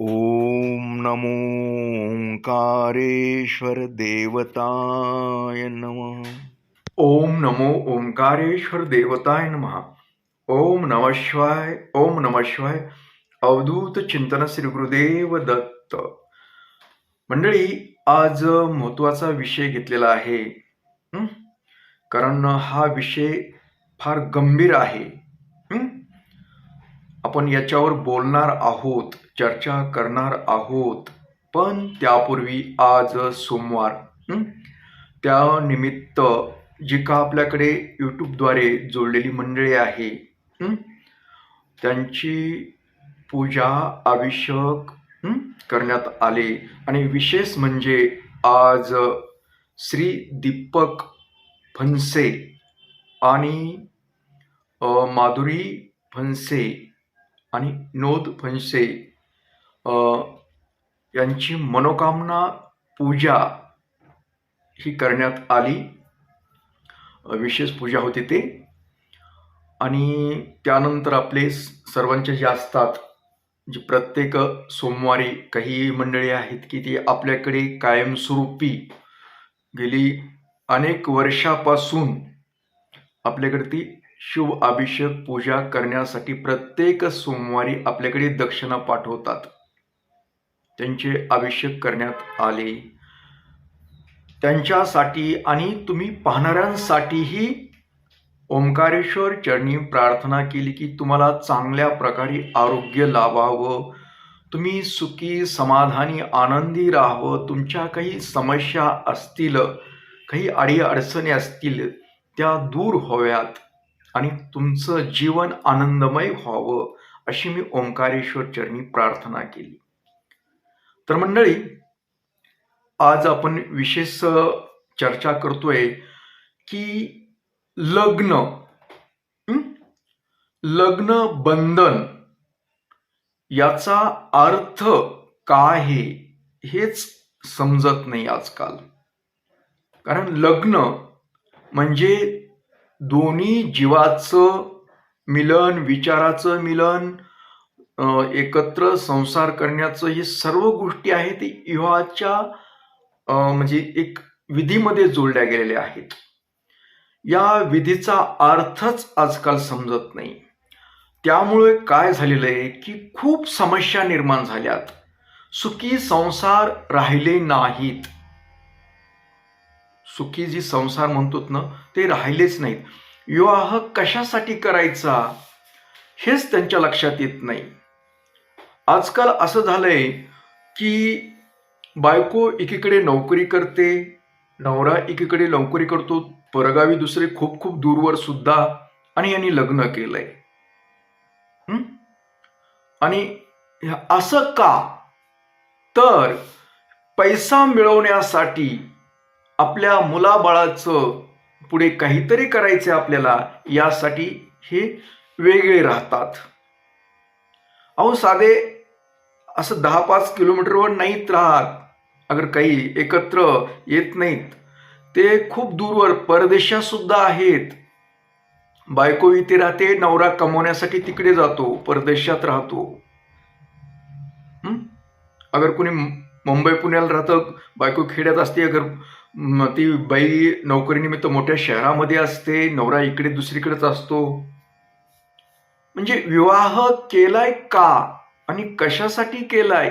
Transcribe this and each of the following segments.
ॐ नमो ओंकारेश्वर देवताय नमः। ओम नमो ओंकारेश्वर देवताय नमः। ओम नम शिवाय ओम नम शिवाय। अवधूत चिंतन श्री गुरुदेव दत्त। मंडळी आज महत्त्वाचा विषय घेतलेला आहे. कारण हा विषय फार गंभीर आहे. आपण याच्यावर बोलणार आहोत. चर्चा करणार आहोत. पण त्यापूर्वी आज सोमवार त्यानिमित्त जी का आपल्याकडे यूट्यूबद्वारे जोडलेली मंडळी आहे त्यांची पूजा अभिषेक करण्यात आले. आणि विशेष म्हणजे आज श्री दीपक फनसे आणि माधुरी फनसे आणि नोद फनसे यांची मनोकामना पूजा ही करण्यात आली. विशेष पूजा होती ते. आणि त्यानंतर आपले स- सर्वांचे जे असतात जे प्रत्येक सोमवारी काही मंडळी आहेत की ती आपल्याकडे कायमस्वरूपी गेली. अनेक वर्षापासून आपल्याकडे ती शुभ अभिषेक पूजा करण्यासाठी प्रत्येक सोमवारी आपल्याकडे दक्षिणा पाठवतात. त्यांचे अभिषेक करण्यात आले. त्यांच्यासाठी आणि तुम्ही पाहणाऱ्यांसाठीही ओंकारेश्वर चरणी प्रार्थना केली की तुम्हाला चांगल्या प्रकारे आरोग्य लाभावं. तुम्ही सुखी समाधानी आनंदी राहावं. तुमच्या काही समस्या असतील काही अडी अडचणी असतील त्या दूर व्हाव्यात आणि तुमचं जीवन आनंदमय व्हावं अशी मी ओंकारेश्वर चरणी प्रार्थना केली. तर मंडळी आज आपण विशेष चर्चा करतोय की लग्न लग्न बंधन याचा अर्थ काय आहे हेच समजत नाही आजकाल. कारण लग्न म्हणजे दोन्ही जीवाचं मिलन विचाराचं मिलन एकत्र संसार करण्याचं हे सर्व गोष्टी आहेत ते विवाहाच्या म्हणजे एक विधीमध्ये जोडल्या गेलेल्या आहेत. या विधीचा अर्थच आजकाल समजत नाही. त्यामुळे काय झालेलं आहे की खूप समस्या निर्माण झाल्यात. सुखी संसार राहिले नाहीत. सुखी जी संसार म्हणतोत ना ते राहिलेच नाहीत. विवाह कशासाठी करायचा हेच त्यांच्या लक्षात येत नाही. आजकाल असं झालंय की बायको एकीकडे नोकरी करते नवरा एकीकडे नोकरी करतो परगावी दुसरे खूप खूप दूरवर सुद्धा आणि यांनी लग्न केलंय. आणि असं का? तर पैसा मिळवण्यासाठी आपल्या मुलाबाळाचं पुढे काहीतरी करायचं आपल्याला यासाठी हे वेगळे राहतात. अहो साधे असं दहा पाच किलोमीटरवर नाहीत राहत. अगर काही एकत्र येत नाहीत ते खूप दूरवर परदेशात सुद्धा आहेत. बायको इथे राहते नवरा कमवण्यासाठी तिकडे जातो परदेशात राहतो. अगर कोणी मुंबई पुण्याला राहतं बायको खेड्यात असते अगर ती बाई नोकरीनिमित्त मोठ्या शहरामध्ये असते नवरा इकडे दुसरीकडेच असतो म्हणजे विवाह केलाय का आणि कशासाठी केलाय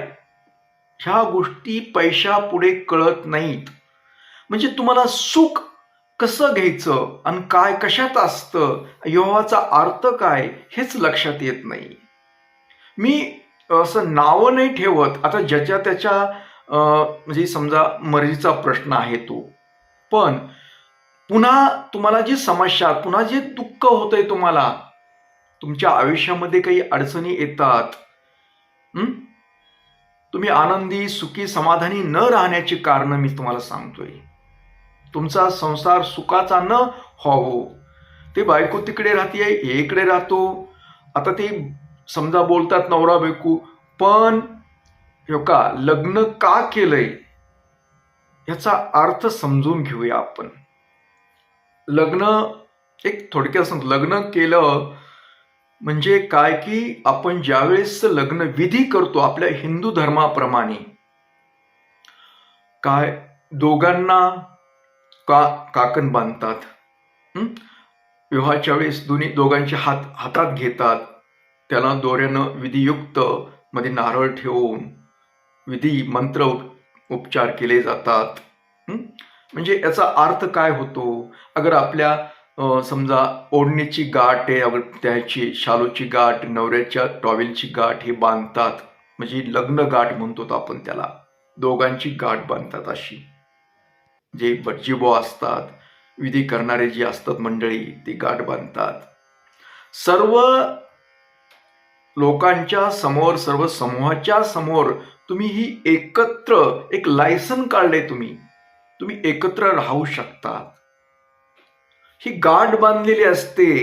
ह्या गोष्टी पैशा पुढे कळत नाहीत. म्हणजे तुम्हाला सुख कसं घ्यायचं आणि काय कशात असतं विवाहाचा अर्थ काय हेच लक्षात येत नाही. मी असं नावं नाही ठेवत. आता ज्याच्या त्याच्या म्हणजे समजा मर्जीचा प्रश्न आहे तो. पण पुन्हा तुम्हाला जी समस्या पुन्हा जे दुःख होतंय तुम्हाला तुमच्या आयुष्यामध्ये काही अडचणी येतात तुम्ही आनंदी सुखी समाधानी न राहण्याची कारण मी तुम्हाला सांगतोय. तुमचा संसार सुखाचा न व्हावो. ते बायको तिकडे राहते हे इकडे राहतो. आता ते समजा बोलतात नवरा बायको. पण हे का लग्न का केलंय? याचा अर्थ समजून घेऊया आपण. लग्न एक थोडक्यात सांगतो लग्न केलं म्हणजे काय की आपण ज्यावेळेस लग्न विधी करतो आपल्या हिंदू धर्माप्रमाणे काय दोघांना का काकण बांधतात विवाहाच्या वेळेस दोन्ही दोघांचे हात हातात घेतात त्याला दोऱ्यानं विधियुक्त मध्ये नारळ ठेवून विधी मंत्र उपचार केले जातात म्हणजे याचा अर्थ काय होतो? अगर आपल्या समजा ओढणीची गाठ आहे त्याची शालूची गाठ नवऱ्याच्या टॉवेलची गाठ हे बांधतात. म्हणजे लग्न गाठ म्हणतो आपण त्याला. दोघांची गाठ बांधतात अशी. जे बटजीबो असतात विधी करणारे जे असतात मंडळी ती गाठ बांधतात. सर्व लोकांच्या समोर सर्व समूहाच्या समोर तुम्ही ही एकत्र एक लायसन काढले तुम्ही. तुम्ही एकत्र राहू शकता ही गाठ बांधलेली असते.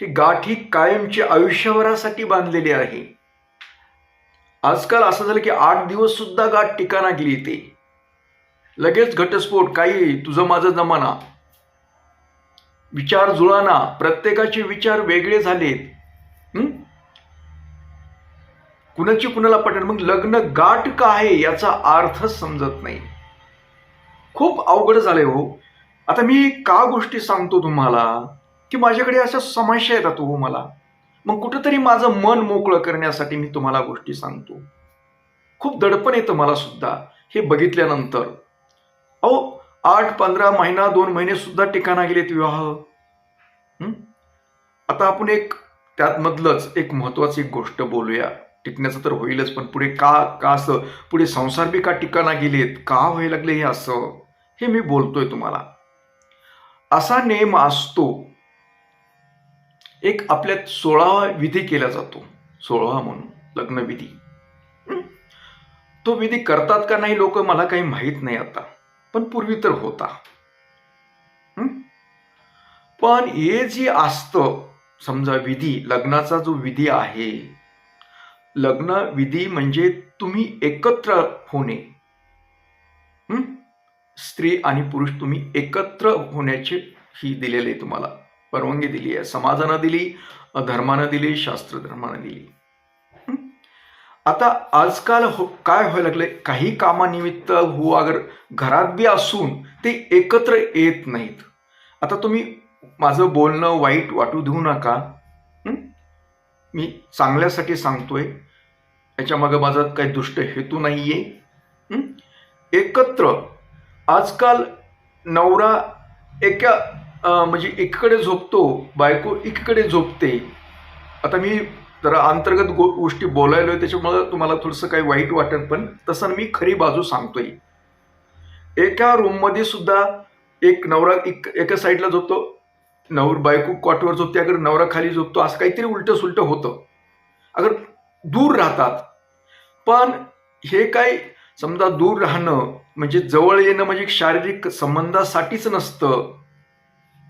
ही गाठ ही कायमची आयुष्यभरासाठी बांधलेली आहे. आजकाल असं झालं की आठ दिवस सुद्धा गाठ ठिकाणा गेली ते लगेच घटस्फोट काही तुझं माझं जमाना. विचार जुळाना प्रत्येकाचे विचार वेगळे झालेत. कुणाची कुणाला पटेल मग लग्न गाठ का आहे याचा अर्थ समजत नाही. खूप अवघड झालंय हो. आता मी का गोष्टी सांगतो तुम्हाला? की माझ्याकडे अशा समस्या येतात हो मला. मग कुठंतरी माझं मन मोकळं करण्यासाठी मी तुम्हाला गोष्टी सांगतो. खूप दडपण येतं मला सुद्धा हे बघितल्यानंतर. अहो आठ पंधरा महिना दोन महिने सुद्धा ठिकाणा गेलेत विवाह. आता आपण एक त्यात मधलंच एक महत्वाची गोष्ट बोलूया. टिकण्याचं तर होईलच पण पुढे का का असं पुढे संसार बी का टिकाणा गेलेत? का व्हायला लागले हे असं? हे मी बोलतोय तुम्हाला. असा नेम असतो. एक आपल्यात सोळावा विधी केला जातो. सोळावा म्हणून लग्नविधी तो विधी करतात का नाही लोक मला काही माहीत नाही आता. पण पूर्वी तर होता. पण हे जे असतं समजा विधी लग्नाचा जो विधी आहे लग्न विधी म्हणजे तुम्ही एकत्र होणे. स्त्री आणि पुरुष तुम्ही एकत्र होण्याची ही दिलेली आहे तुम्हाला. परवानगी दिली आहे. समाजानं दिली धर्मानं दिली शास्त्र धर्मानं दिली आता आजकाल हो काय व्हायला लागले काही कामानिमित्त हो अगर घरात बी असून ते एकत्र येत नाहीत. आता तुम्ही माझं बोलणं वाईट वाटू देऊ नका. मी चांगल्यासाठी सांगतोय. याच्यामागं माझा काही दुष्ट हेतू नाही आहे एकत्र आजकाल नवरा एका म्हणजे एकीकडे झोपतो बायको एकीकडे झोपते. आता मी जरा अंतर्गत गो गोष्टी बोलायलोय त्याच्यामुळं तुम्हाला थोडंसं काही वाईट वाटेल पण तसं मी खरी बाजू सांगतोय. एका रूममध्ये सुद्धा एक नवरा एक एका साईडला झोपतो नवर बायको कॉटवर झोपते अगर नवरा खाली झोपतो असं काहीतरी उलटं सुलटं होतं. अगर दूर राहतात पण हे काय समजा दूर राहणं म्हणजे जवळ येणं म्हणजे शारीरिक संबंधासाठीच नसतं.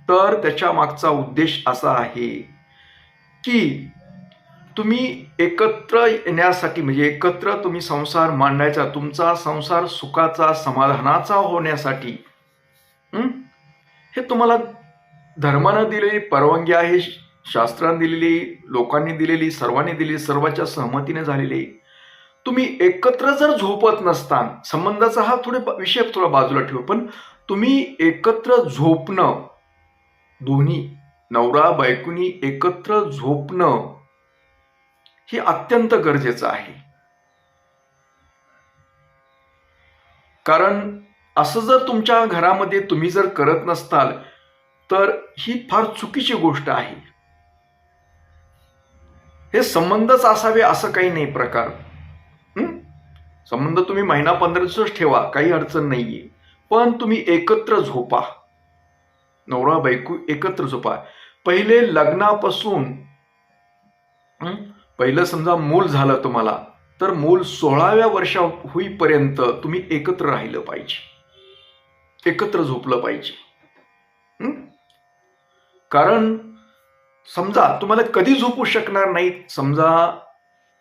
तर त्याच्या मागचा उद्देश असा आहे की तुम्ही एकत्र येण्यासाठी म्हणजे एकत्र तुम्ही संसार मांडायचा तुमचा संसार सुखाचा समाधानाचा होण्यासाठी हे तुम्हाला धर्मानं दिलेली परवानगी आहे शास्त्रानं दिलेली लोकांनी दिलेली सर्वांनी दिलेली सर्वांच्या सहमतीने झालेली. तुम्ही एकत्र जर झोपत नसतान संबंधाचा हा थोडे विषय थोडा बाजूला ठेवू पण तुम्ही एकत्र झोपणं दोन्ही नवरा बायकोनी एकत्र झोपणं हे अत्यंत गरजेचं आहे. कारण असं जर तुमच्या घरामध्ये तुम्ही जर करत नसताल तर ही फार चुकीची गोष्ट आहे. हे संबंधच असावे असं काही नाही प्रकार. संबंध तुम्ही महिना पंधराच ठेवा काही अडचण नाहीये. पण तुम्ही एकत्र झोपा. नवरा बायको एकत्र झोपा. पहिले लग्नापासून पहिलं समजा मूल झालं तुम्हाला तर मूल सोळाव्या वर्षा होईपर्यंत तुम्ही एकत्र राहिलं पाहिजे. एकत्र झोपलं पाहिजे. कारण समजा तुम्हाला कधी झोपू शकणार नाही समजा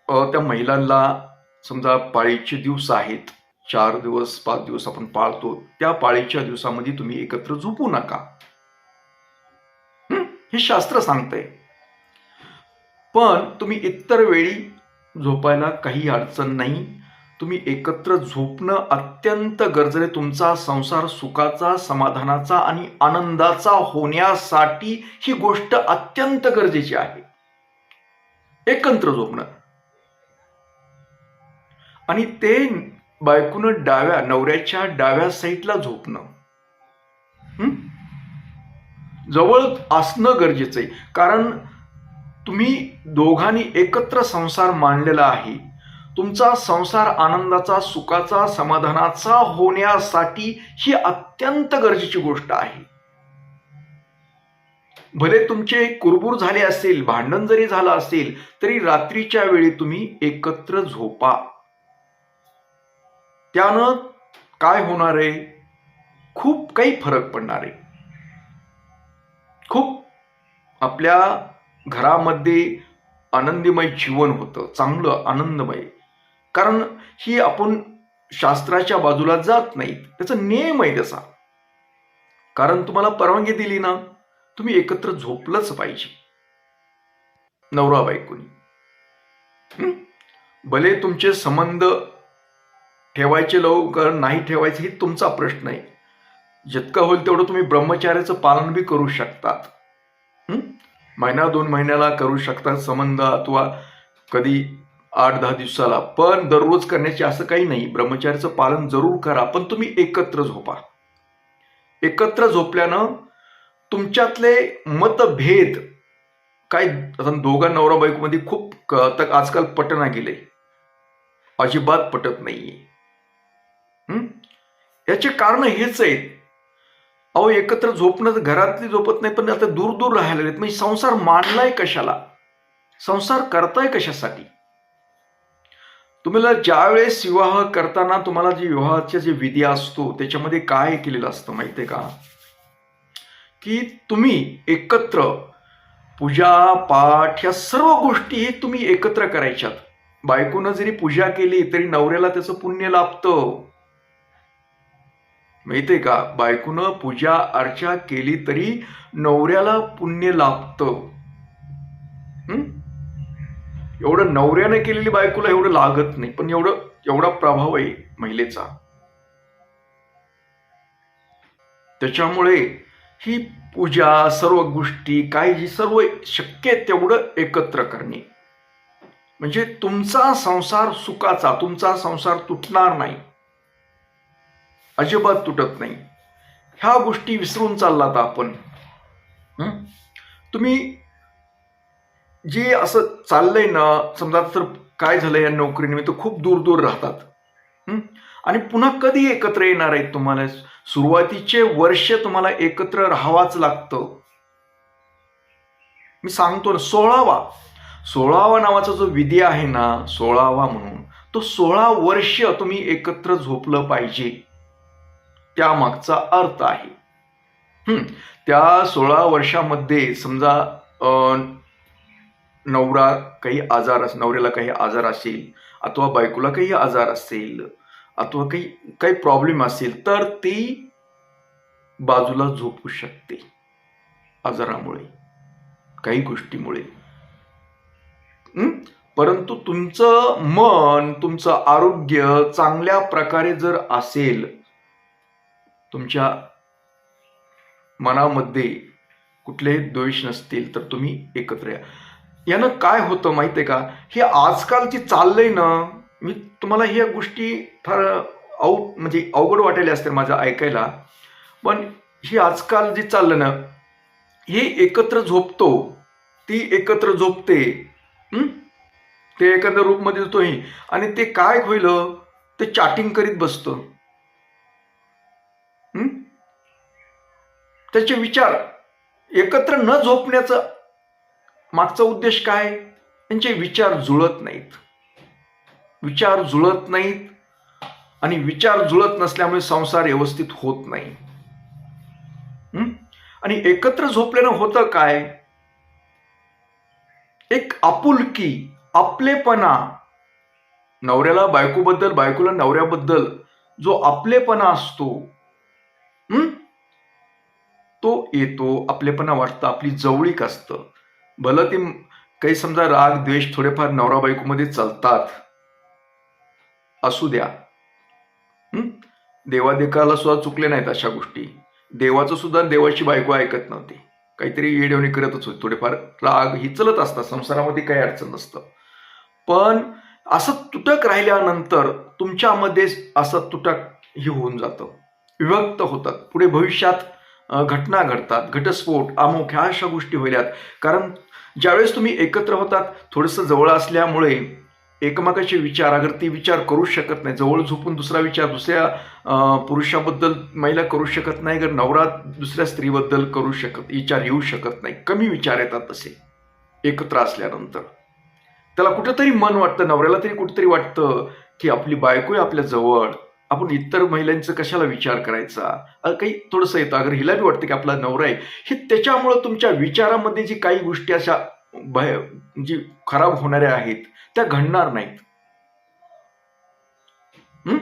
त्या महिलांना समजा पाळीचे दिवस आहेत चार दिवस पाच दिवस आपण पाळतो त्या पाळीच्या दिवसामध्ये तुम्ही एकत्र झोपू नका. हे? शास्त्र सांगतंय. पण तुम्ही इतर वेळी झोपायला काही अडचण नाही. तुम्ही एकत्र झोपणं अत्यंत गरजेने तुमचा संसार सुखाचा समाधानाचा आणि आनंदाचा होण्यासाठी ही गोष्ट अत्यंत गरजेची आहे. एकत्र झोपणं. आणि ते बायकोनं डाव्या नवऱ्याच्या डाव्या साईडला झोपणं. जवळ असणं गरजेचं आहे. कारण तुम्ही दोघांनी एकत्र संसार मांडलेला आहे. तुमचा संसार आनंदाचा सुखाचा समाधानाचा होण्यासाठी ही अत्यंत गरजेची गोष्ट आहे. भले तुमचे कुरबूर झाले असेल भांडण जरी झालं असेल तरी रात्रीच्या वेळी तुम्ही एकत्र झोपा. त्यानं काय होणार आहे? खूप काही फरक पडणार आहे. खूप आपल्या घरामध्ये आनंदीमय जीवन होतं चांगलं आनंदमय. कारण ही आपण शास्त्राच्या बाजूला जात नाहीत. त्याचा नियम आहे त्याचा. कारण तुम्हाला परवानगी दिली ना तुम्ही एकत्र झोपलंच पाहिजे. नवरा बायकोनी. भले तुमचे संबंध ठेवायचे लवकर नाही ठेवायचे हे तुमचा प्रश्न आहे. जितकं होईल तेवढं तुम्ही ब्रह्मचार्याचं पालन बी करू शकतात. महिना दोन महिन्याला करू शकतात संबंध अथवा कधी आठ दहा दिवसाला. पण दररोज करण्याचे असं काही नाही. ब्रह्मचार्याचं पालन जरूर करा पण तुम्ही एकत्र झोपा. एकत्र झोपल्यानं तुमच्यातले मतभेद काय आता दोघा नवरा बायकोमध्ये खूप आजकाल पटना गेले. अजिबात पटत नाहीये. याचे कारण हेच आहेत. अहो एकत्र झोपणं घरातली झोपत नाही पण आता दूर दूर राहायला लागलेत म्हणजे संसार मांडलाय कशाला? संसार करताय कशासाठी? तुम्हाला ज्यावेळेस विवाह करताना तुम्हाला जे विवाहाचा जे विधी असतो त्याच्यामध्ये काय केलेलं असतं माहितीये का? की तुम्ही एकत्र पूजा पाठ या सर्व गोष्टी तुम्ही एकत्र करायच्यात. बायकोनं जरी पूजा केली तरी नवऱ्याला त्याचं पुण्य लाभतं. माहितीये का? बायकोनं पूजा अर्चा केली तरी नवऱ्याला पुण्य लाभतं. एवढं नवऱ्याने केलेली बायकोला एवढं लागत नाही पण एवढं एवढा प्रभाव आहे महिलेचा. त्याच्यामुळे ही पूजा सर्व गोष्टी काय जी सर्व शक्य आहे तेवढं एकत्र करणे. म्हणजे तुमचा संसार सुखाचा तुमचा संसार तुटणार नाही. अजिबात तुटत नाही. ह्या गोष्टी विसरून चाललात आपण. तुम्ही जे असं चाललंय ना समजा तर काय झालं या नोकरीनिमित्त खूप दूर दूर राहतात आणि पुन्हा कधी एकत्र येणार आहेत तुम्हाला? सुरुवातीचे वर्ष तुम्हाला एकत्र राहावाच लागतं. मी सांगतो ना सोळावा. सोळावा नावाचा जो विधी आहे ना सोळावा म्हणून तो सोळा वर्ष तुम्ही एकत्र झोपलं पाहिजे. त्यामागचा अर्थ आहे. त्या सोळा वर्षामध्ये समजा नवरा काही आजार अस नवऱ्याला काही आजार असेल अथवा बायकोला काही आजार असेल अथवा काही काही प्रॉब्लेम असेल तर ती बाजूला झोपू शकते. आजारामुळे. काही गोष्टीमुळे. परंतु तुमचं मन तुमचं आरोग्य चांगल्या प्रकारे जर असेल तुमच्या मनामध्ये कुठलेही द्वेष नसतील तर तुम्ही एकत्र या. यानं काय होतं माहिती आहे का? हे आजकाल चाललंय ना मी तुम्हाला ह्या गोष्टी फार अव म्हणजे अवघड वाटायला असते माझं ऐकायला. पण ही आजकाल जे चाललं ना हे एकत्र झोपतो ती एकत्र झोपते. ते एखाद्या रूपमध्ये येतोही आणि ते काय होईल? ते चॅटिंग करीत बसतं. त्याचे विचार एकत्र न झोपण्याचा मागचा उद्देश काय? त्यांचे विचार जुळत नाहीत. विचार जुळत नाहीत आणि विचार जुळत नसल्यामुळे संसार व्यवस्थित होत नाही. आणि एकत्र झोपल्यानं होतं काय? एक आपुलकी आपलेपणा. नवऱ्याला बायकोबद्दल बायकोला नवऱ्याबद्दल जो आपलेपणा असतो तो येतो आपलेपणा वाटतं आपली जवळीक असतं. भलं ते काही समजा राग द्वेष थोडेफार नवरा बायकोमध्ये चालतात. असू द्या. देवादेकाला सुद्धा चुकले नाहीत अशा गोष्टी. देवाचं सुद्धा देवाची बायको ऐकत नव्हती. काहीतरी येडवणी करतच होती. थोडेफार राग ही चलत असतात. संसारामध्ये काही अडचण नसतं. पण असं तुटक राहिल्यानंतर तुमच्यामध्ये असं तुटक हे होऊन जातं. विभक्त होतात. पुढे भविष्यात घटना घडतात घटस्फोट अमोख ह्या अशा गोष्टी होल्यात कारण ज्यावेळेस तुम्ही एकत्र होतात थोडंसं जवळ असल्यामुळे एकमेकाचे विचार अगर ती विचार करू शकत नाही जवळ झोपून दुसरा विचार दुसऱ्या पुरुषाबद्दल महिला करू शकत नाही अगर नवरा दुसऱ्या स्त्रीबद्दल करू शकत विचार येऊ शकत नाही. कमी विचार येतात तसे एकत्र असल्यानंतर. त्याला कुठंतरी मन वाटतं नवऱ्याला तरी कुठंतरी वाटतं की आपली बायको आहे आपल्या जवळ. आपण इतर महिलांचं कशाला विचार करायचा? काही थोडंसं येतं. अगर हिला बी वाटतं की आपला नवरा आहे हे त्याच्यामुळं तुमच्या विचारामध्ये जी काही गोष्टी अशा भय जी खराब होणाऱ्या आहेत त्या घडणार नाहीत. हं?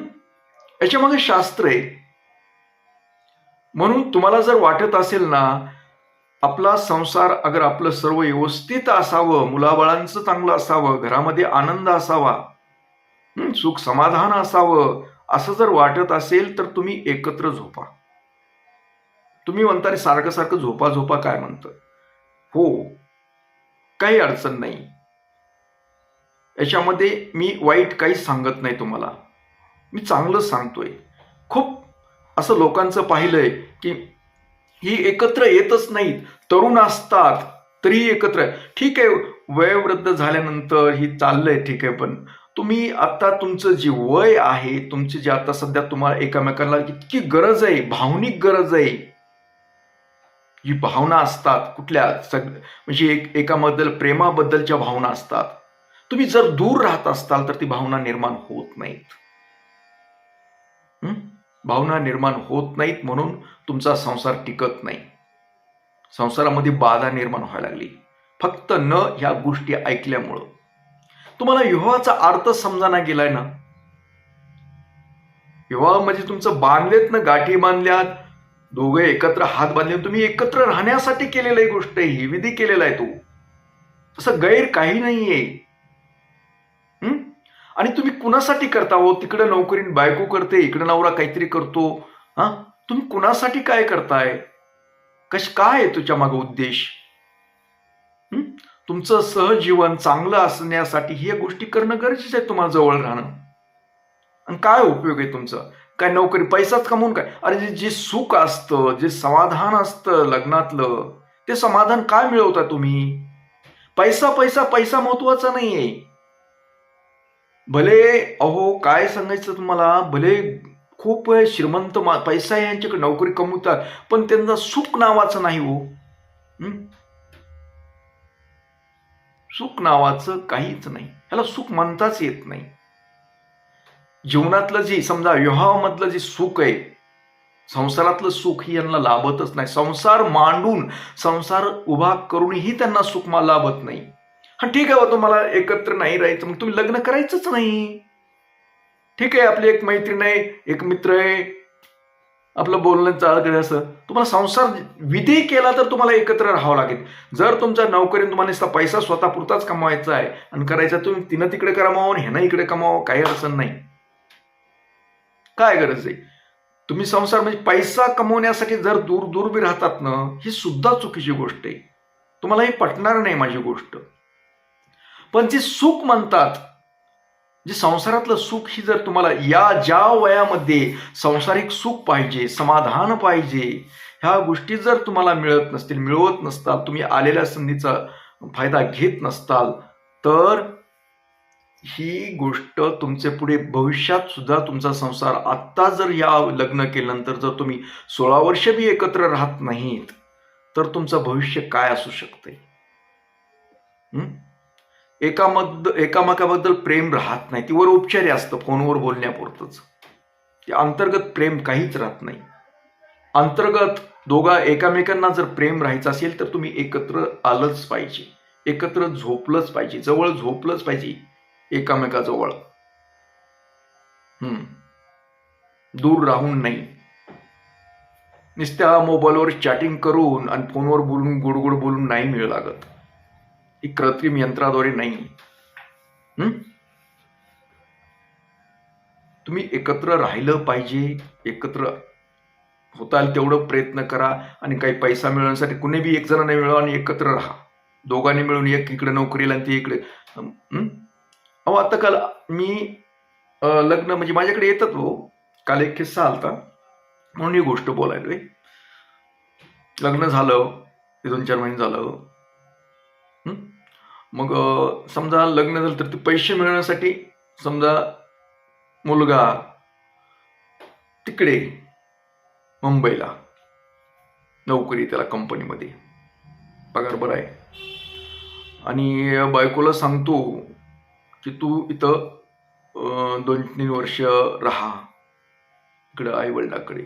याच्यामागे शास्त्र आहे. म्हणून तुम्हाला जर वाटत असेल ना आपला संसार अगर आपलं सर्व व्यवस्थित असावं मुलाबाळांचं चांगलं असावं घरामध्ये आनंद असावा सुख समाधान असावं असं जर वाटत असेल तर तुम्ही एकत्र झोपा. तुम्ही म्हणता रे सारखं सारखं झोपा झोपा काय म्हणतं हो काही अडचण नाही. याच्यामध्ये मी वाईट काही सांगत नाही तुम्हाला. मी चांगलंच सांगतोय. खूप असं लोकांचं पाहिलंय की ही एकत्र येतच नाहीत. तरुण असतात तरीही एकत्र. ठीक आहे वयोवृद्ध झाल्यानंतर ही चाललंय ठीक आहे पण तुम्ही आता तुमचं जे वय आहे तुमचे जे आता सध्या तुम्हाला एकमेकांना इतकी गरज आहे भावनिक गरज आहे ही भावना असतात कुठल्या सग म्हणजे एक एकाबद्दल प्रेमाबद्दलच्या भावना असतात. तुम्ही जर दूर राहत असताल तर ती भावना निर्माण होत नाहीत. भावना निर्माण होत नाहीत म्हणून तुमचा संसार टिकत नाही. संसारामध्ये बाधा निर्माण व्हायला लागली. फक्त न ह्या गोष्टी ऐकल्यामुळं. तुम्हाला विवाहाचा अर्थ समजाना गेलाय ना? विवाह म्हणजे तुमचं बांधलेत ना गाठी बांधल्यात दोघे एकत्र हात बांधले तुम्ही एकत्र राहण्यासाठी केलेली गोष्ट आहे ही विधी केलेला आहे तो. तसं गैर काही नाहीये. आणि तुम्ही कुणासाठी करता हो? तिकडे नोकरी बायको करते इकडे नवरा काहीतरी करतो. हा? तुम्ही कुणासाठी काय करताय? कश काय आहे तुझ्या मागे उद्देश? हं? तुमचं सहजीवन चांगलं असण्यासाठी हे गोष्टी करणं गरजेचं आहे तुम्हाला जवळ राहणं. आणि काय उपयोग आहे तुमचं? काय नोकरी पैसाच कमवून काय? अरे जे जे सुख असतं जे समाधान असतं लग्नातलं ते समाधान काय मिळवता तुम्ही? पैसा पैसा पैसा महत्त्वाचा नाहीये. भले अहो काय सांगायचं तुम्हाला? भले खूप श्रीमंत मा- पैसा यांच्याकडे नोकरी कमवतात पण त्यांना सुख नावाचं नाही हो? सुख नावाचं काहीच नाही. ह्याला सुख म्हणताच येत नाही. जीवनातलं जे समजा विवाहामधलं जे सुख आहे संसारातलं सुख ही यांना लाभतच नाही. संसार मांडून संसार उभा करूनही त्यांना सुख मा लाभत नाही. हा ठीक आहे बा तुम्हाला एकत्र नाही राहायचं मग तुम्ही लग्न करायचंच नाही. ठीक आहे आपली एक मैत्रीण आहे एक मित्र आहे आपलं बोलणं चालत असं तुम्हाला संसार विधी केला तर तुम्हाला एकत्र राहावं लागेल. जर तुमच्या नोकरीने तुम्हाला नुसता पैसा स्वतः पुरताच कमवायचा आहे आणि करायचा तुम्ही तिनं तिकडे कमावं आणि ह्यानं इकडे कमावं काही अडचण नाही. काय गरज आहे? तुम्ही संसार म्हणजे पैसा कमवण्यासाठी जर दूर दूर बी राहतात ना ही सुद्धा चुकीची गोष्ट आहे. तुम्हाला ही पटणार नाही माझी गोष्ट. पण जी सुख म्हणतात म्हणजे संसारातलं सुख ही जर तुम्हाला या ज्या वयामध्ये संसारिक सुख पाहिजे समाधान पाहिजे ह्या गोष्टी जर तुम्हाला मिळत नसतील मिळवत नसताल तुम्ही आलेल्या संधीचा फायदा घेत नसताल तर ही गोष्ट तुमचे पुढे भविष्यात सुद्धा तुमचा संसार आत्ता जर या लग्न केल्यानंतर जर तुम्ही सोळा वर्ष बी एकत्र राहत नाहीत तर तुमचं भविष्य काय असू शकते? एकामद एकामेकाबद्दल प्रेम राहत नाही. ती वर उपचारी असतं फोनवर बोलण्यापुरतंच. ते अंतर्गत प्रेम काहीच राहत नाही. अंतर्गत दोघा एकामेकांना जर प्रेम राहायचं असेल तर तुम्ही एकत्र आलंच पाहिजे. एकत्र झोपलंच पाहिजे. जवळ झोपलंच पाहिजे एकामेकाजवळ. हम्म. दूर राहून नाही. नुसत्या मोबाईलवर चॅटिंग करून आणि फोनवर बोलून गोड बोलून नाही मिळ लागत. ही कृत्रिम यंत्राद्वारे नाही. तुम्ही एकत्र राहिलं पाहिजे एकत्र होताल तेवढं प्रयत्न करा आणि काही पैसा मिळवण्यासाठी कुणी बी एक जणांना मिळवा आणि एकत्र राहा. दोघांनी मिळून एक इकडे नोकरीला आणि ती इकडे. अहो आता काल मी लग्न म्हणजे माझ्याकडे येतात हो. काल एक किस्सा आलता. म्हणून ही गोष्ट बोलायलोय. लग्न झालं ते दोन चार महिने झालं. मग समजा लग्न झालं तर ते पैसे मिळवण्यासाठी समजा मुलगा तिकडे मुंबईला नोकरी त्याला कंपनीमध्ये. पगार बरा आहे. आणि बायकोला सांगतो की तू इथं दोन तीन वर्ष राहा. इकडं आई वडिलाकडे.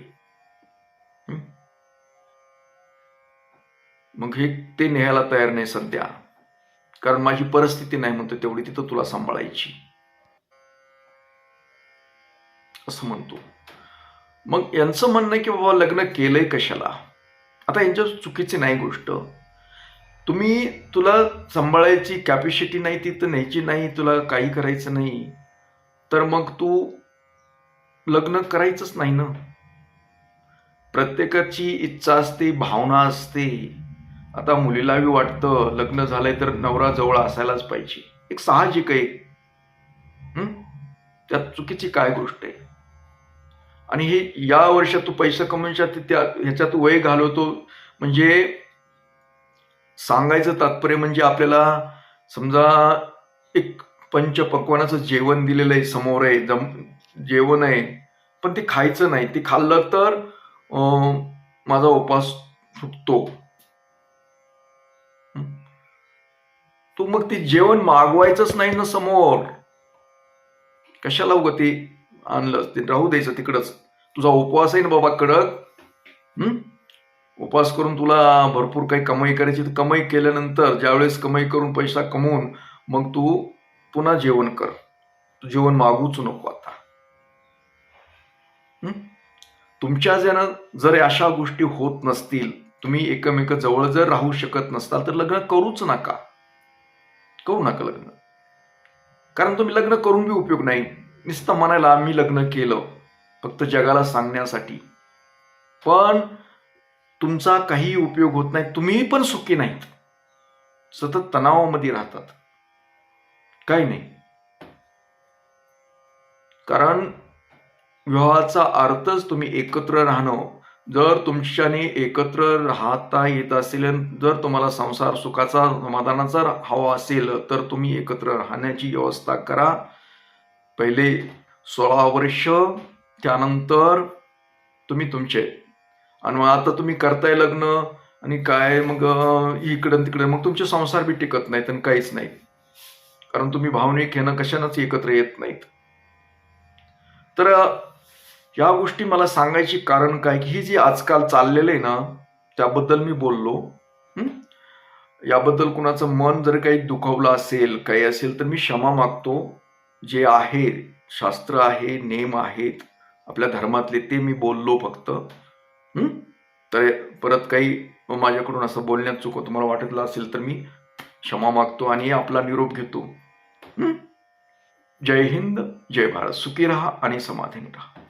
मग हे ते न्यायला तयार नाही सध्या. कारण माझी परिस्थिती नाही म्हणतो तेवढी तिथं तुला सांभाळायची. असं म्हणतो. मग यांचं म्हणणं आहे की बाबा लग्न केलंय कशाला? आता यांच्या चुकीची नाही गोष्ट. तुम्ही तुला सांभाळायची कॅपॅसिटी नाही ती तर न्यायची नाही तुला काही करायचं नाही. तर मग तू लग्न करायचंच नाही ना? प्रत्येकाची इच्छा असते भावना असते. आता मुलीलाही वाटतं लग्न झालंय तर नवरा जवळ असायलाच पाहिजे. एक साहजिक आहे. त्यात चुकीची काय गोष्ट आहे? आणि हे या वर्षात तू पैसे कमवण्याच्या त्या ह्याच्यात वय घालवतो म्हणजे सांगायचं तात्पर्य म्हणजे आपल्याला समजा एक पंचपक्वानाचं जेवण दिलेलं आहे समोर आहे जम जेवण आहे पण ते खायचं नाही. ते खाल्लं तर माझा उपास सुटतो तू मग ते जेवण मागवायचंच नाही ना समोर. कशाला उगं ते आणलं? ते राहू द्यायचं तिकडंच. तुझा उपवास आहे ना बाबा कडक? उपवास करून तुला भरपूर काही कमाई करायची तर कमाई केल्यानंतर ज्यावेळेस कमाई करून पैसा कमवून मग तू पुन्हा जेवण कर. तू जेवण मागूच नको आता. तुमच्या ज्यानं जर अशा गोष्टी होत नसतील तुम्ही एकमेक जवळ जर राहू शकत नसताल तर लग्न करूच नका. करू नका लग्न. कारण तुम्ही लग्न करून बी उपयोग नाही. नुसतं म्हणायला आम्ही लग्न केलं. फक्त जगाला सांगण्यासाठी. पण तुमचा काही उपयोग होत नाही. तुम्ही पण सुखी नाहीत. सतत तणावामध्ये राहतात. काही नाही. कारण विवाहाचा अर्थच तुम्ही एकत्र राहणं जर तुमच्याने एकत्र राहता येत असेल जर तुम्हाला संसार सुखाचा समाधानाचा हवा असेल तर तुम्ही एकत्र राहण्याची व्यवस्था करा. पहिले सोळा वर्ष त्यानंतर तुम्ही तुमचे. आणि मग आता तुम्ही करताय लग्न आणि काय मग इकडं तिकडे मग तुमचे संसार बी टिकत नाहीत आणि काहीच नाही. कारण तुम्ही भावनिक ह्यानं कशानंच एकत्र येत नाहीत. तर या गोष्टी मला सांगायची कारण काय की ही जी आजकाल चाललेलं आहे ना त्याबद्दल मी बोललो. याबद्दल कुणाचं मन जर काही दुखवलं असेल काही असेल तर मी क्षमा मागतो. जे आहे शास्त्र आहे नेम आहेत आपल्या धर्मातले ते मी बोललो फक्त. तर परत काही माझ्याकडून असं बोलण्यात चुकं तुम्हाला वाटतलं असेल तर मी क्षमा मागतो आणि आपला निरोप घेतो. जय हिंद जय भारत. सुखी राहा आणि समाधानी राहा.